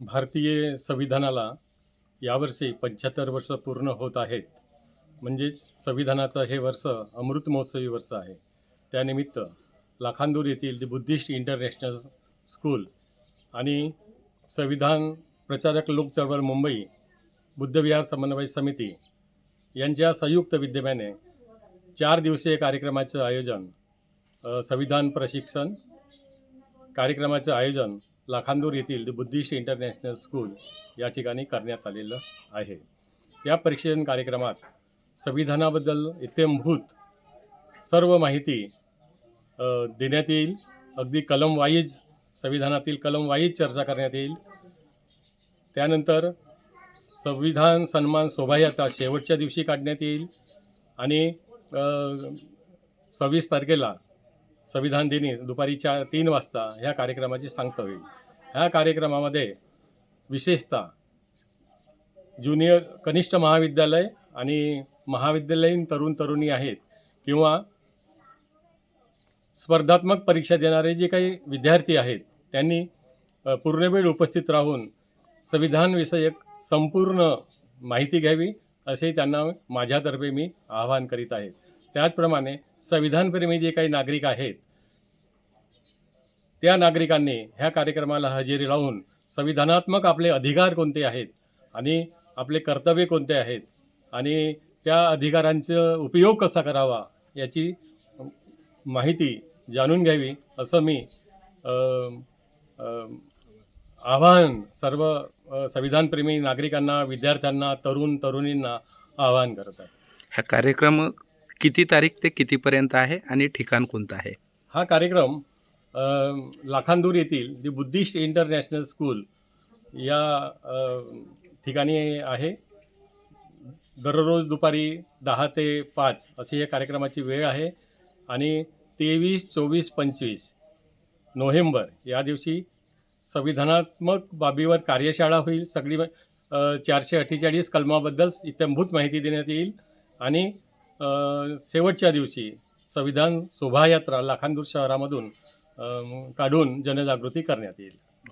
भारतीय संविधानाला यावर्षी पंच्याहत्तर वर्ष पूर्ण होत आहेत. म्हणजेच संविधानाचं हे वर्ष अमृत महोत्सवी वर्ष आहे. त्यानिमित्त लाखांदूर येथील दि बुद्धिस्ट इंटरनॅशनल स्कूल आणि संविधान प्रचारक लोक चळवळ मुंबई बुद्धविहार समन्वय समिती यांच्या संयुक्त विद्यमाने चार दिवसीय कार्यक्रमाचं आयोजन संविधान प्रशिक्षण कार्यक्रमाचं आयोजन लाखांदूर येथील द बुद्धिस्ट इंटरनॅशनल स्कूल या ठिकाणी करण्यात आलेलं आहे. या प्रशिक्षण कार्यक्रमात संविधानाबद्दल इत्यंभूत सर्व माहिती देण्यात येईल. अगदी कलमवाईज संविधानातील कलमवाईज चर्चा करण्यात येईल. त्यानंतर संविधान सन्मान शोभायात्रा शेवटच्या दिवशी काढण्यात येईल आणि सव्वीस तारखेला संविधान दिनी दुपारी चार तीन वाजता ह्या कार्यक्रमाची सांगता होईल ह्या कार्यक्रमामध्ये विशेषतः ज्युनियर कनिष्ठ महाविद्यालय आणि महाविद्यालयीन तरुण तरुणी आहेत किंवा स्पर्धात्मक परीक्षा देणारे जे काही विद्यार्थी आहेत त्यांनी पूर्णवेळ उपस्थित राहून संविधानविषयक संपूर्ण माहिती घ्यावी असे त्यांना माझ्यातर्फे मी आवाहन करीत आहे. त्याचप्रमाणे संविधानप्रेमी जे काही नागरिक आहेत त्या नागरिकांनी ह्या कार्यक्रमाला हजेरी लावून संविधानात्मक आपले अधिकार कोणते आहेत आणि आपले कर्तव्य कोणते आहेत आणि त्या अधिकारांचा उपयोग कसा करावा याची माहिती जाणून घ्यावी असं मी आव्हान आवाहन सर्व संविधानप्रेमी नागरिकांना विद्यार्थ्यांना तरुण तरुणींना आवाहन करत आहे. हा कार्यक्रम किती तारीख ते कितीपर्यंत आहे आणि ठिकाण कोणतं आहे? हा कार्यक्रम लाखांदूर येथील दी बुद्धिस्ट इंटरनॅशनल स्कूल या ठिकाणी आहे. दररोज दुपारी दहा ते पाच अशी या कार्यक्रमाची वेळ आहे आणि तेवीस चोवीस पंचवीस नोव्हेंबर या दिवशी संविधानात्मक बाबीवर कार्यशाळा होईल. सगळी चारशे अठ्ठेचाळीस कलमाबद्दल इत्यंभूत माहिती देण्यात येईल आणि शेवटच्या दिवशी संविधान शोभायात्रा लाखांदूर शहरामधून काढून जनजागृती करण्यात येईल.